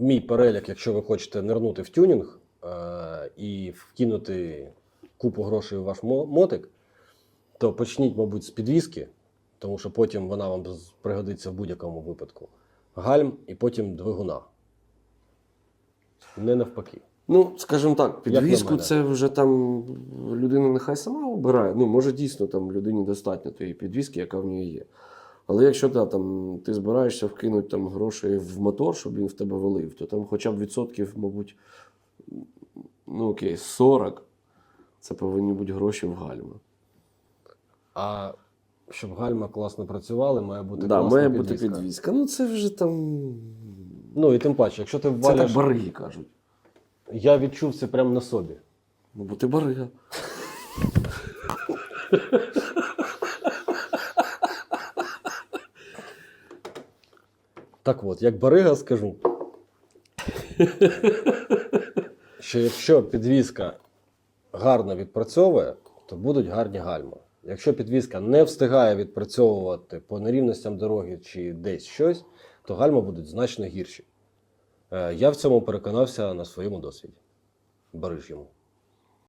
мій перелік, якщо ви хочете нирнути в тюнінг е, і вкинути купу грошей у ваш мотик, то почніть, мабуть, з підвіски, тому що потім вона вам пригодиться в будь-якому випадку. Гальм і потім двигуна. Не навпаки. Ну, скажімо так, підвізку це вже там людина нехай сама обирає. Ну, може, дійсно там людині достатньо тієї підвізки, яка в ній є. Але якщо та, там, ти збираєшся вкинути там, гроші в мотор, щоб він в тебе валив, то там хоча б відсотків, мабуть, ну окей, 40 це повинні бути гроші в гальма. А щоб гальма класно працювали, має бути Да, класна має бути підвізка. Ну, це вже там. Ну і тим паче, якщо ти Це ввалиш, так бариги кажуть. я відчув це прямо на собі. Ну, бо ти барига. Так от, як барига скажу, що якщо підвізка гарно відпрацьовує, то будуть гарні гальма. Якщо підвізка не встигає відпрацьовувати по нерівностям дороги чи десь щось, то гальма будуть значно гірші. Е, Я в цьому переконався на своєму досвіді. Бариж'єму.